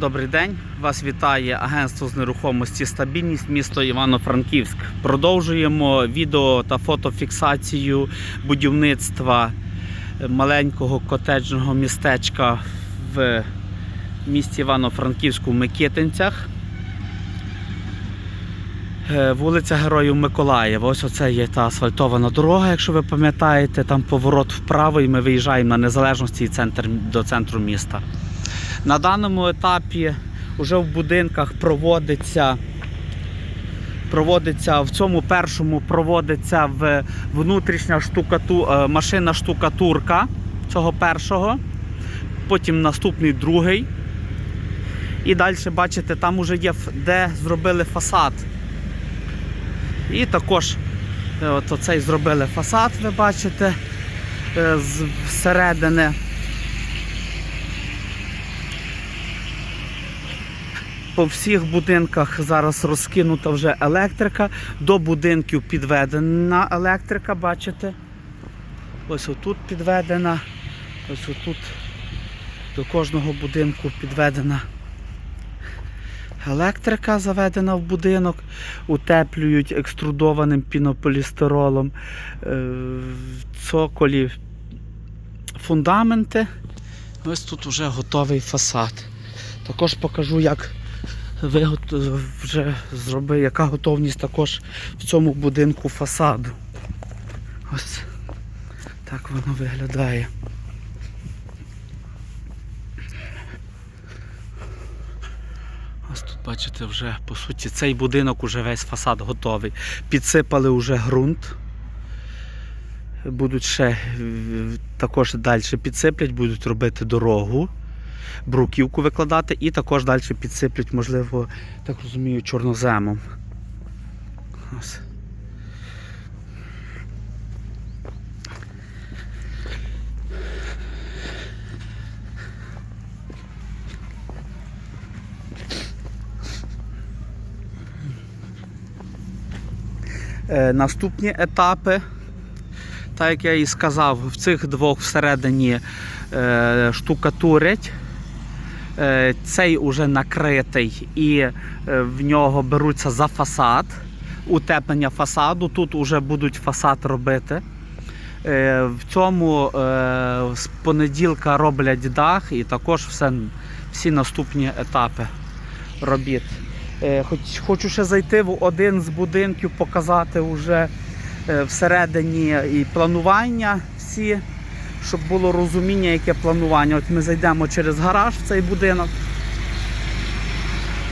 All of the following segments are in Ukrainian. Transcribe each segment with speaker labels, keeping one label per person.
Speaker 1: Добрий день, вас вітає агентство з нерухомості Стабільність місто Івано-Франківськ. Продовжуємо відео та фотофіксацію будівництва маленького котеджного містечка в місті Івано-Франківську в Микитинцях. Е, Вулиця Героїв Миколаєва. Ось оце є та асфальтована дорога, якщо ви пам'ятаєте, там поворот вправо і ми виїжджаємо на незалежності центр, до центру міста. На даному етапі вже в будинках проводиться, проводиться в цьому першому проводиться в внутрішня штукату, е, машина штукатурка цього першого, потім наступний другий. І далі, бачите, там уже є де зробили фасад. І також е, от оцей зробили фасад, ви бачите, е, зсередини. По всіх будинках зараз розкинута вже електрика. До будинків підведена електрика, бачите? Ось отут підведена. Ось отут до кожного будинку підведена електрика заведена в будинок, утеплюють екструдованим пінополістиролом е, цоколі фундаменти. Ось тут вже готовий фасад. Також покажу, як вже зроби, яка готовність також в цьому будинку фасаду. Ось так воно виглядає. Ось тут бачите, вже по суті цей будинок уже весь фасад готовий. Підсипали вже ґрунт. Будуть ще е, також далі підсиплять, будуть робити дорогу, бруківку викладати і також далі підсиплять, можливо, так розумію, чорноземом. Е, Наступні етапи, так як я і сказав, в цих двох всередині е, штукатурять. Е, цей уже накритий і е, в нього беруться за фасад, утеплення фасаду. Тут вже будуть фасад робити. Е, в цьому з понеділка роблять дах і також все, всі наступні етапи робіт. Хоч, хочу ще зайти в один з будинків, показати вже всередині і планування всі, щоб було розуміння, яке планування. От ми зайдемо через гараж в цей будинок.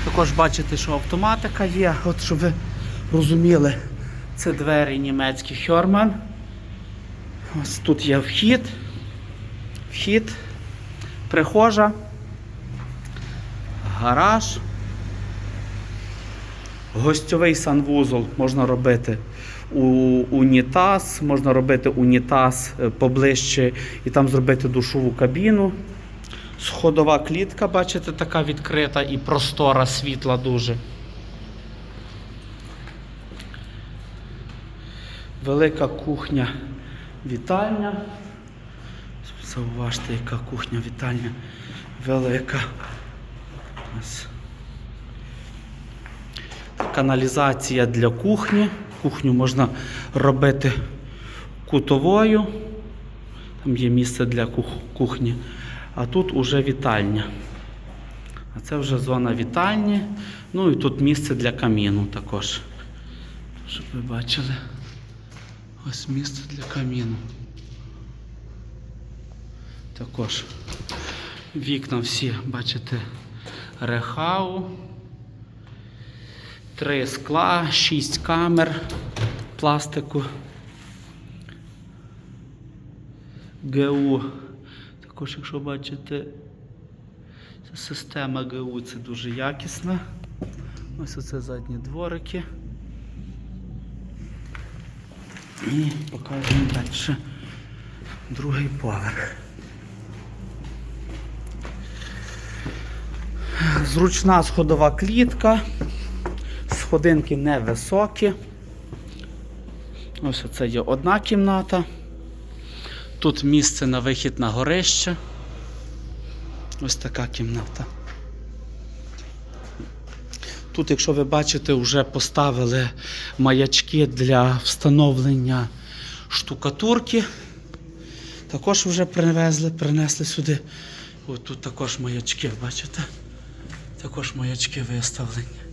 Speaker 1: Також бачите, що автоматика є, от щоб ви розуміли, це двері німецькі Хьорман. Ось тут є вхід, вхід, прихожа, гараж. Гостьовий санвузол можна робити унітаз, можна робити унітаз е, поближче і там зробити душову кабіну. Сходова клітка, бачите, така відкрита і простора, світла дуже. Велика кухня, вітальня. Зауважте, яка кухня, вітальня велика. Каналізація для кухні. Кухню можна робити кутовою. Там є місце для кухні. А тут уже вітальня. А це вже зона вітальні. Ну і тут місце для каміну також. Щоб ви бачили. Ось місце для каміну. Також вікна всі, бачите, рехау. Три скла, шість камер пластику. ГУ. Також, якщо бачите, система ГУ це дуже якісна. Ось оце задні дворики. І покажемо далі другий поверх. Зручна сходова клітка. Сходинки невисокі. Ось це є одна кімната. Тут місце на вихід на горище. Ось така кімната. Тут, якщо ви бачите, вже поставили маячки для встановлення штукатурки. Також вже привезли, принесли сюди. Ось тут також маячки, бачите? Також маячки виставлені.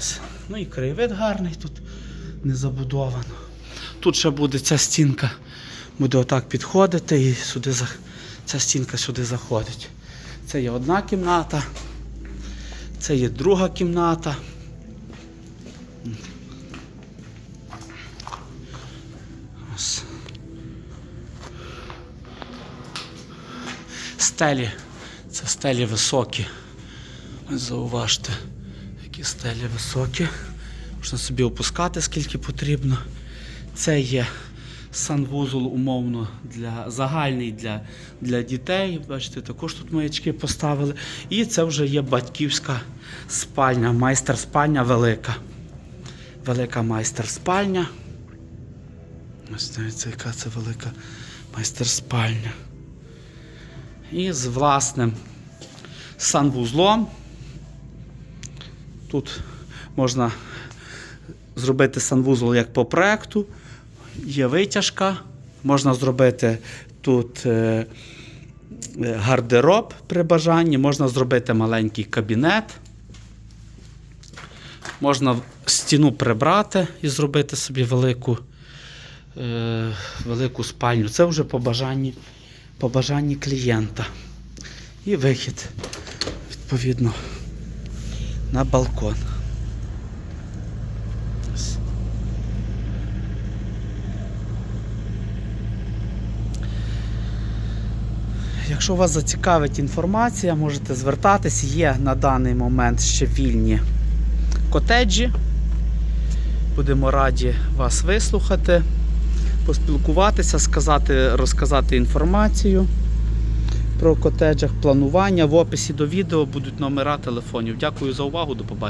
Speaker 1: Ось. Ну і краєвид гарний тут не забудовано. Тут ще буде ця стінка, буде отак підходити і сюди ця стінка сюди заходить. Це є одна кімната, це є друга кімната. Ось. Стелі. Це стелі високі. Зауважте, які стелі високі. Можна собі опускати скільки потрібно. Це є санвузол умовно для загальний для, для дітей. Бачите, також тут маячки поставили. І це вже є батьківська спальня, майстер-спальня велика. Велика майстер-спальня. Ось дивіться, яка це велика майстер-спальня. І з власним санвузлом. Тут можна зробити санвузол як по проекту. Є витяжка. Можна зробити тут е, е, гардероб при бажанні, можна зробити маленький кабінет. Можна стіну прибрати і зробити собі велику, е, велику спальню. Це вже по бажанні, по бажанні клієнта. І вихід, відповідно, на балкон. Якщо вас зацікавить інформація, можете звертатись. Є на даний момент ще вільні котеджі. Будемо раді вас вислухати, поспілкуватися, сказати, розказати інформацію про котеджах, планування. В описі до відео будуть номера телефонів. Дякую за увагу, до побачення.